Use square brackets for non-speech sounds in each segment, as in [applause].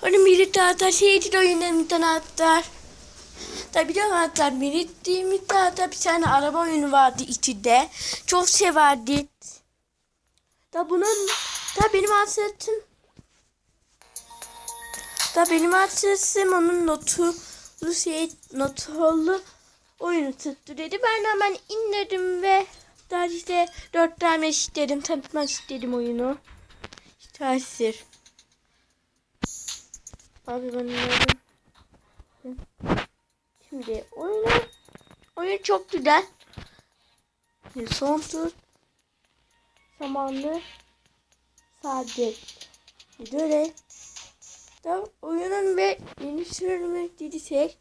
Hani millet anahtar şeydir oyunların bir tane anahtar. Tabi bir tane anahtar millet değil mi anahtar bir tane araba oyunu vardı içinde. Çok severdik. Da bunun da benim hasretim. Da benim hasretim onun notu şey notolu oyunu tuttu dedi. Ben hemen indirdim ve daha işte dört tane istedim tanıtmak istedim oyunu. Tasir. Abi ben indirdim. Şimdi oyunu oyun çok güzel. Bir son tur zamanlı sade göre da oyunun ve yeni sürümü dediysek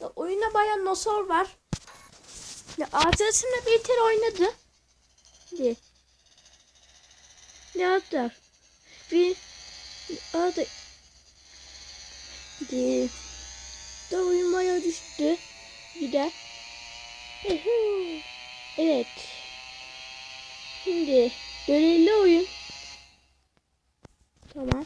da oyuna bayan nosor var. Ya arkadaşımla bir kere oynadı. Bir. Ne yaptı? Bir adı bir da oyun bayağı düştü. Gider. Evet. Şimdi görevli oyun. Tamam.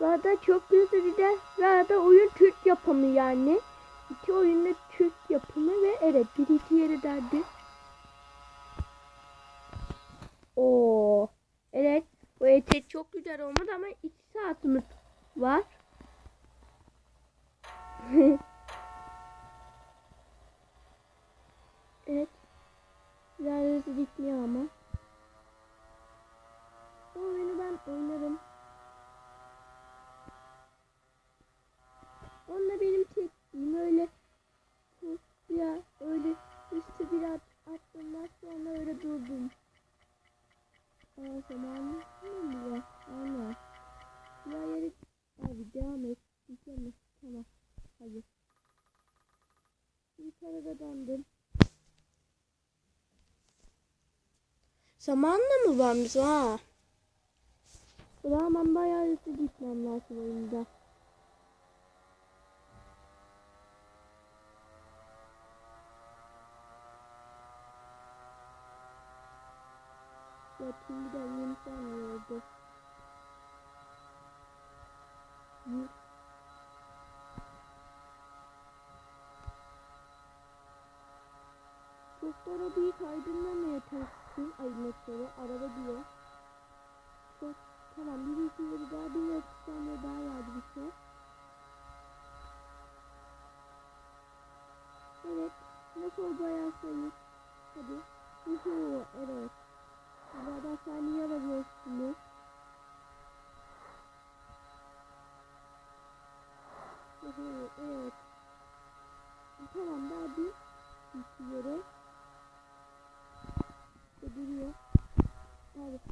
Daha çok güzel de daha da oyun Türk yapımı yani. İki oyunda Türk yapımı ve evet bir iki yeri derdi. Evet. Bu etek çok güzel olmadı ama iki saatimiz var. [laughs] evet. Biraz gitmiyor ama. Bu oyunu ben oynarım. Onunla benim çektiğim öyle ya öyle üstü bir at, attım sonra öyle durdum. Aa zaman mı var? Aynen. Ya yeri abi devam et. Mükemmel. Tamam. Hadi. Bir kere de döndüm. Zamanla mı varmış ha? Zaman bayağı hızlı gitmem lazım oyunda. Ya şimdi de yeni sanıyordu. Hı. Çocuklara büyük aydınlamaya çalışsın. Ay motoru, araba diyor. Çok, tamam bir iki yeri daha bir iki tane daha vardı bir şey. Evet. Nasıl bayağı sayı. Hadi. Uhu, evet. Zaten saniye arıyorsunuz. Uhu, evet. Tamam daha bir iki yere. İşte duruyor.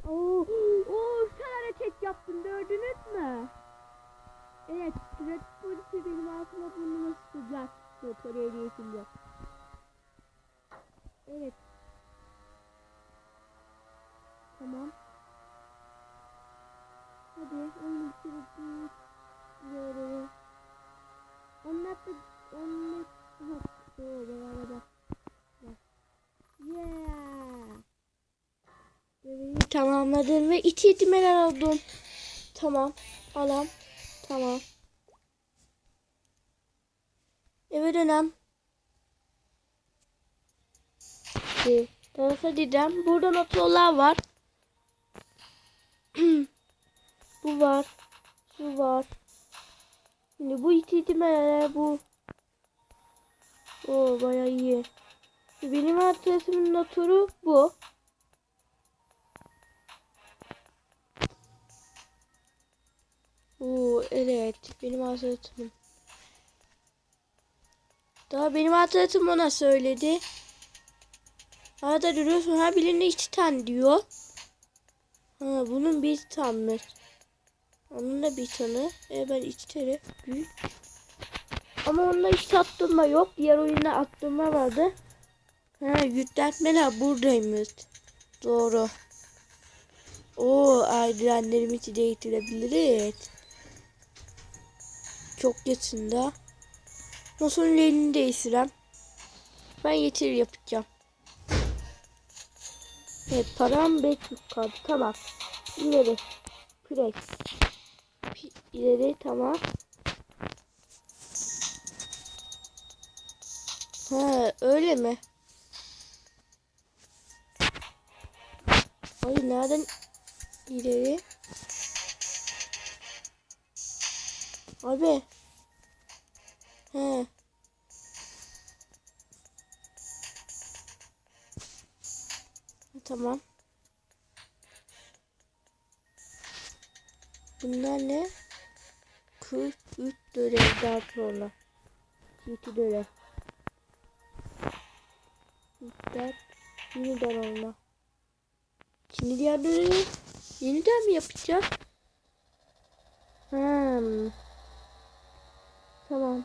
Oo, oo, sen hareket yaptın gördünüz mü? Evet, Red polisi benim altıma burnuma sıkacak. Motor ehliyetimde. Evet. Tamam. Hadi onu bitirdik. Böyle. Onlar da onlar beraber bak. Bak. Yeah. Görevi tamamladım ve iki ihtimaller aldım. Tamam. Alam. Tamam. Eve dönem. Bir tarafa gideceğim. Burada notlar [clears throat] var. bu var. Şu var. Şimdi bu iki ihtimalle bu. O bayağı iyi. Benim adresimin noturu bu. Oo evet benim adresim. Daha benim adresim ona söyledi. Arada duruyorsun ha birinde iki tane diyor. Ha bunun bir tane. Onun da bir tane. E ben iki tane büyük. Ama onda hiç attırma yok. Diğer oyunda attırma vardı. Ha yükseltmeler buradaymış. Doğru. O ailelerimizi değiştirebiliriz. Çok yakında. Nasıl elini değiştirem. Ben yetir yapacağım. Evet param 500 kaldı. Tamam. İleri. Pi- İleri tamam. Ha öyle mi? Ay nereden ileri? Abi. He. Tamam. Bunlar ne? 43 dörevden sonra. 2 dörev. 4 yeniden olma. Şimdi diğer dönevi yeniden mi yapacağız? Hmm. Tamam.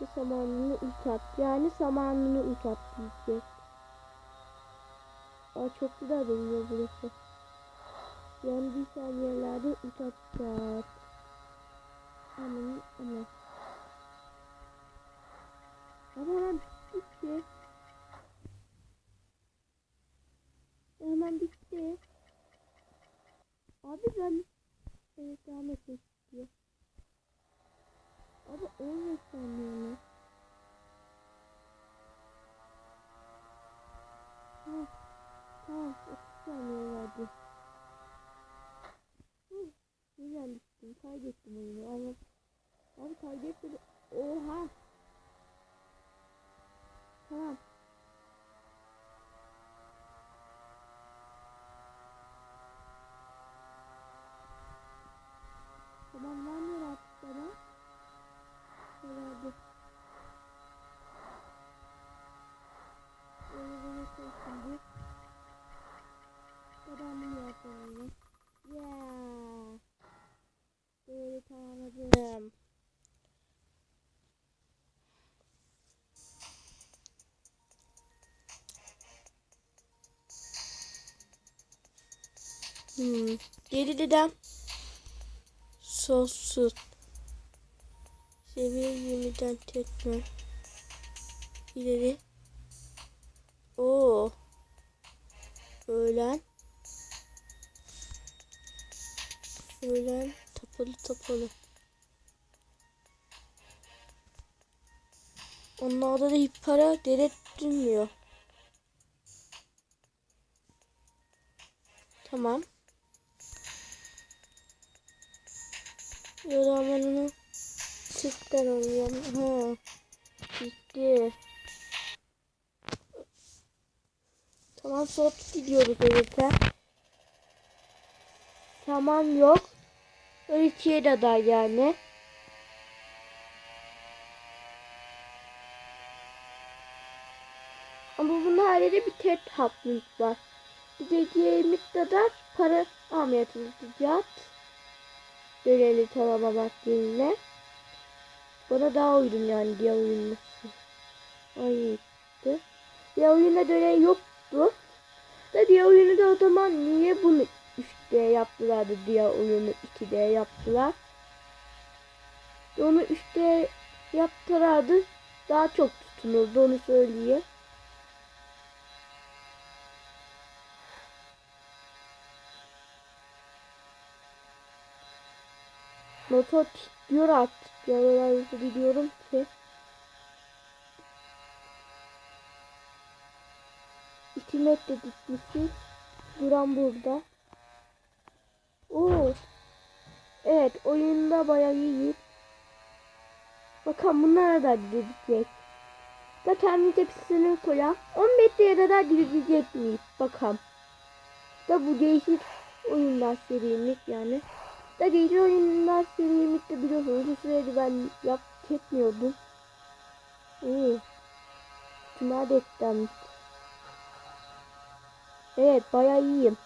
Bitti zamanını uzat. Yani zamanını uzat diyecek. Aa çok güzel dönüyor burası. Yani bir saniyelerde uzatacak. Aman aman. Ama hemen bitti ki. Hemen bitti. Abi ben evet devam etmek istiyor. Abi 15 saniye mi? Ha, tamam 30 saniye. Huh, Güzel düştüm. Kaybettim oyunu ama abi kaybettim. Oha. Tamam. Tamam Hmm. Geri dedem. Sonsuz. Seviye 20'den tekrar. İleri. Oo. Öğlen. Öğlen tapalı tapalı. Onlarda da hiç para derettirmiyor. Tamam. Ya da ben onu çiftten alıyorum. Ha. Gitti. Tamam soğuk gidiyoruz öyleyse. Tamam yok. Öğretiye de da yani. Ama bunun halinde bir tek haplık var. Bir de diğer kadar para almaya çalışacağız. Görevli tamamlamak yerine. Bana daha uygun yani diğer oyunlar. Ay gitti. Diğer oyunda görev yoktu. Da diğer oyunu da o zaman niye bunu 3D yaptılar da diğer oyunu 2D yaptılar. Onu 3D yaptılardı daha çok tutunurdu onu söyleyeyim. Motor diyor artık ya ben biliyorum ki. İki metre dikmişiz. Duran burada. Oo. Evet oyunda bayağı iyi. Bakalım bunlara da gidecek. Da kendi tepsisini koyalım. 10 metreye kadar gidecek miyiz? Bakalım. Da bu değişik oyunlar serimiz yani. Da değişik oyunlar serimiz de biliyorsunuz. Bu sürede ben yap çekmiyordum. İyi. Cuma dekten. Evet bayağı iyiyim.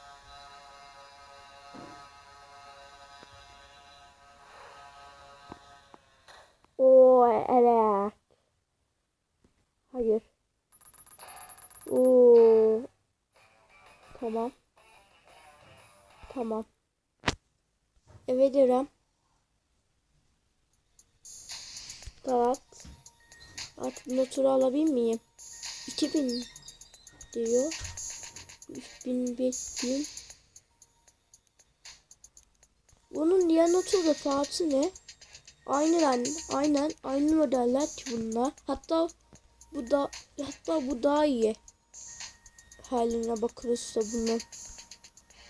Oo evet. Hayır. Oo. Tamam. Tamam. Diyorum. Tamam. Artık motoru alabilir miyim? 2000. diyor. 3000 5000. Bunun diğer notu da fiyatı ne? Aynen aynen aynı modeller ki bunlar. Hatta bu da hatta bu daha iyi. Haline bakılırsa bunun.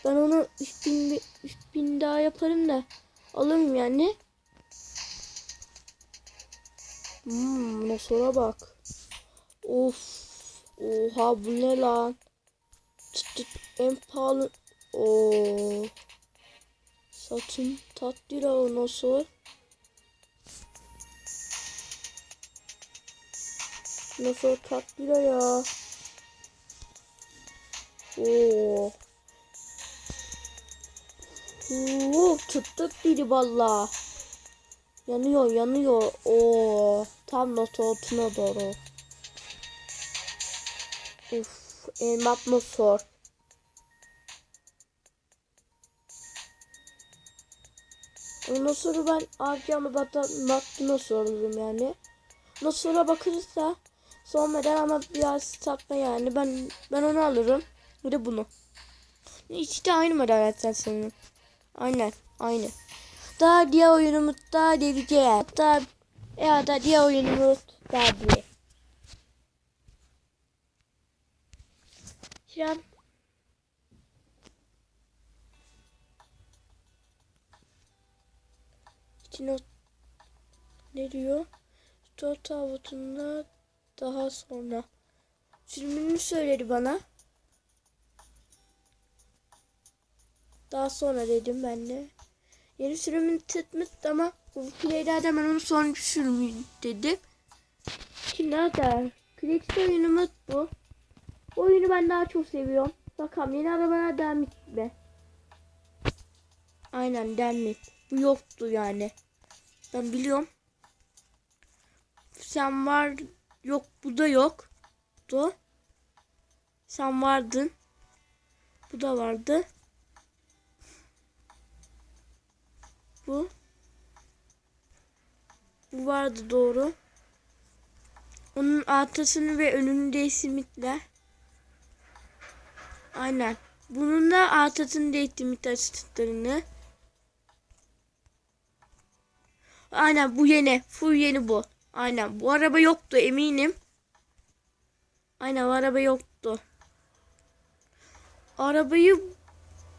Ben onu 3000 3000 daha yaparım da alırım yani. Hmm, sonra bak. Of. Oha bu ne lan? Çıt çıt, en pahalı. Oo. Satın tat lira o nasıl? Nasıl tat lira ya? Oo. Oo, tuttuk biri valla. Yanıyor yanıyor. Oo, tam not altına doğru. Uf, elma atmosfer. Ondan sonra ben Arcam'a baktığına sordum yani. Ondan sonra bakırsa sonradan ama biraz satma yani. Ben ben onu alırım. Bir de bunu. İkisi de aynı model zaten senin. Aynen. Aynı. Daha diğer oyunumuz daha deveceğiz. Hatta ya da diğer oyunumuz daha diye. Şu an içine ne diyor? Dört avutunda daha sonra. Sürümünü söyledi bana. Daha sonra dedim ben de. Yeni sürümünü tutmuş ama bu playlerden ben onu sonuncu sürümü dedim. Ki nerede? Klasik oyunumuz bu. Bu oyunu ben daha çok seviyorum. Bakalım yeni arabalar devam etme. Aynen devam Bu yoktu yani. Ben biliyorum. Sen var yok bu da yoktu. Sen vardın. Bu da vardı. Bu. Bu vardı doğru. Onun arkasını ve önünü değiştirmişler. Aynen. Bunun da arkasını değiştirmişler çıtlarını. Aynen bu yeni. Full yeni bu. Aynen. Bu araba yoktu eminim. Aynen bu araba yoktu. Arabayı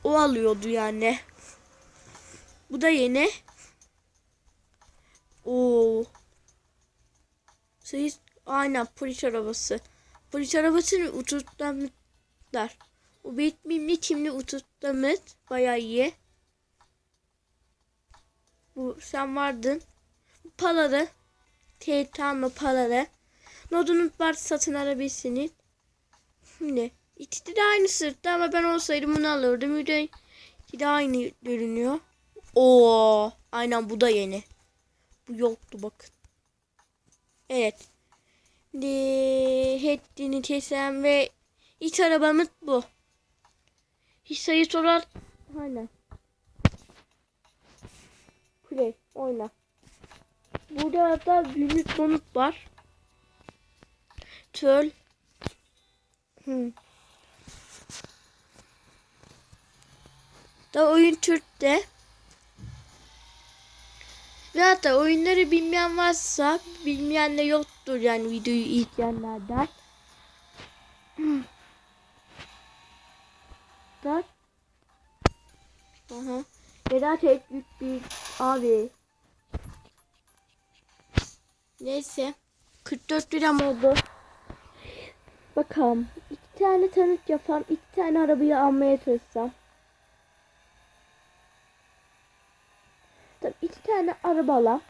o alıyordu yani. Bu da yeni. Oo. Sayı aynen polis arabası. Polis arabasını uçurtlamışlar. O bitmimli şimdi uçurtlamış. Baya iyi. Bu sen vardın. Paladı. Teytanlı paladı. Nodunun var satın alabilirsiniz. Şimdi ikisi de aynı sırtta ama ben olsaydım bunu alırdım. Bir de, de aynı görünüyor. Oo, aynen bu da yeni. Bu yoktu bakın. Evet. Heddini kesem ve iç arabamız bu. Hiç sayı sorar. Aynen. Play oyna. Burada da günlük donut var. Töl. Hmm. Da oyun Türk'te. Ve hatta oyunları bilmeyen varsa bilmeyen de yoktur yani videoyu izleyenlerden. [clears throat] Da. Aha. Neden tek büyük bir abi. Neyse. 44 lira oldu. Bakalım. İki tane tanıt yapam. iki tane arabayı almaya çalışsam. Tabii iki tane arabala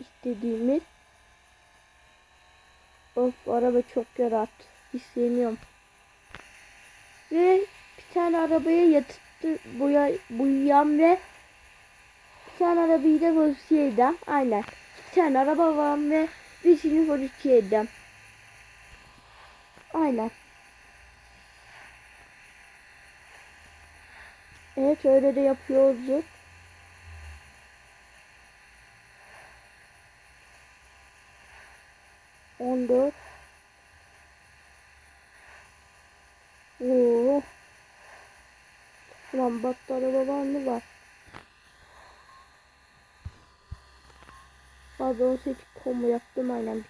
istediğimiz. Of araba çok yarat. İstemiyorum. Ve bir tane arabaya yatırttı boya boyayan ve bir tane arabayı da modifiye edem. Aynen. Bir tane araba var ve bir şeyini modifiye edem. Aynen. Evet öyle de yapıyoruz. 14 Oo. Lan battı araba var mı var? Abi 18 kombo yaptım aynen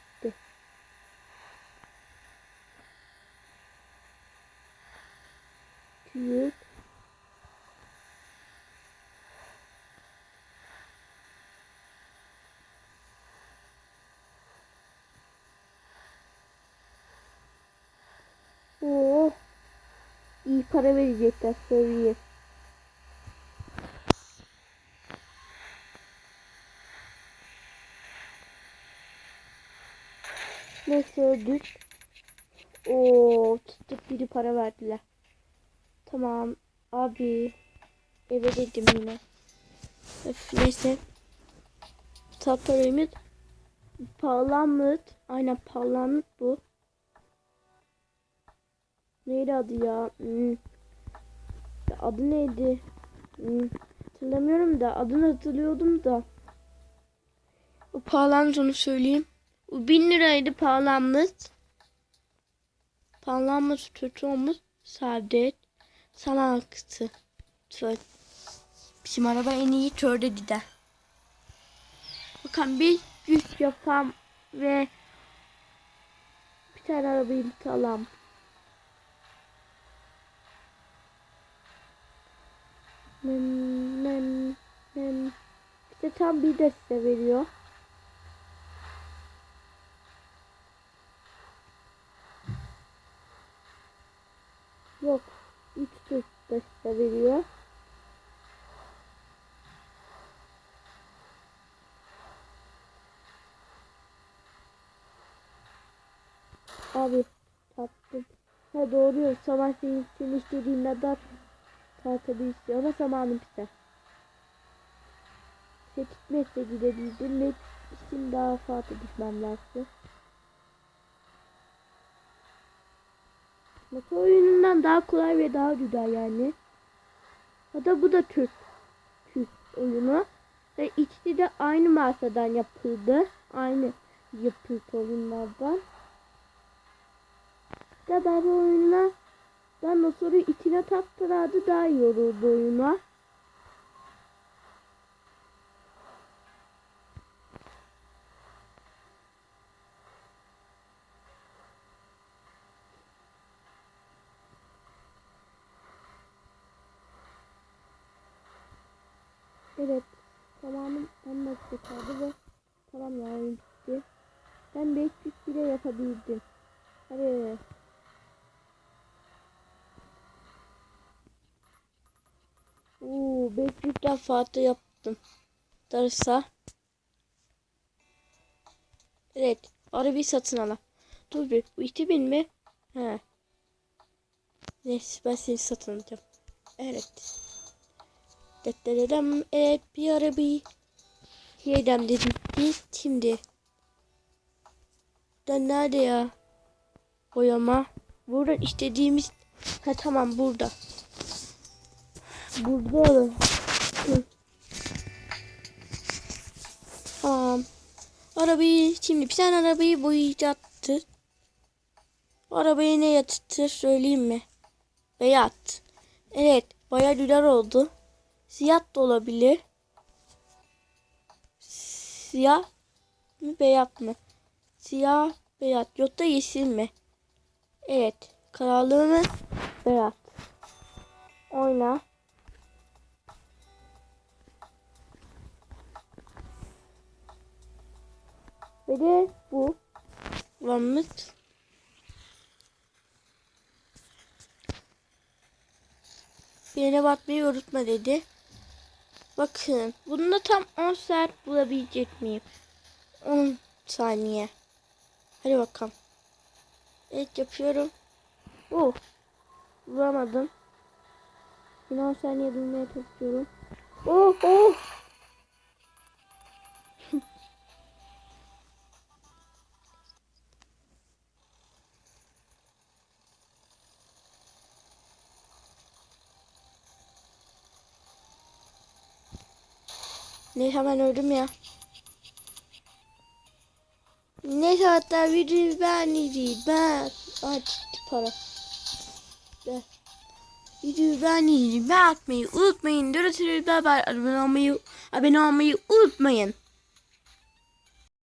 İyi para verecekler söyleyeyim. Neyse öldük. Oo, tuttuk biri para verdiler. Tamam abi. Eve dedim yine. Öf, neyse. Taparımız Parlamut. Aynen parlamut bu. Neydi adı ya? Hmm. Adı neydi? Hmm. Hatırlamıyorum da adını hatırlıyordum da. O parlamut onu söyleyeyim. O bin liraydı parlamut. Parlamut tutuğumuz saadet. Sana aktı. Tö- Bizim araba en iyi törde gider. Bakın bir güç yapam ve bir tane arabayı alalım. Nem, nem, nem. İşte tam bir de size veriyor. Yok. Üç Türk de size veriyor. Abi tattım. Ha doğru. Savaş senin istediğin kadar tartabilirsin ama zamanım biter. Şey gitmezse gidebildim ve şimdi daha fazla düşmem lazım. Motor oyunundan daha kolay ve daha güzel yani. Hatta bu da Türk. Türk oyunu. Ve ikisi de aynı masadan yapıldı. Aynı yapıldı oyunlardan. Da ben bu oyununa ben motoru içine taktılardı daha iyi olurdu oyuna. Evet. Tamamım anlatı kaldı ve tamam ya oyun bitti. Ben 500 bile yapabildim. Hadi. Oo, 500'den fazla yaptım. Darısa. Evet. Arabayı satın alalım. Dur bir. Bu 2000 mi? He. Neyse ben seni satın alacağım. Evet. Deddedem evet bir arabayı yerden dedim biz şimdi. Da nerede ya? Boyama. Burada istediğimiz ha tamam burada. Burada. Hı. Tamam. Arabayı şimdi bir tane arabayı boyayacaktı. Arabayı ne yatırtır söyleyeyim mi? Beyaz. Evet baya güzel oldu. Siyah da olabilir. Siyah mı beyaz mı? Siyah beyaz yoksa yeşil mi? Evet. Kararlı mı? Beyaz. Oyna. Ve de bu. Varmış. Birine bakmayı unutma dedi. Bakın. Bunda tam 10 saat bulabilecek miyim? 10 saniye. Hadi bakalım. Evet yapıyorum. Oh. Vuramadım. Yine 10 saniye bulmaya çalışıyorum. Oh oh. Ne hemen öldüm ya. Ne hatta bir ben iyiydi ben. Gitti para. De. Videoyu beğenmeyi ve atmayı unutmayın. Bye bye. Abone olmayı, abone olmayı unutmayın.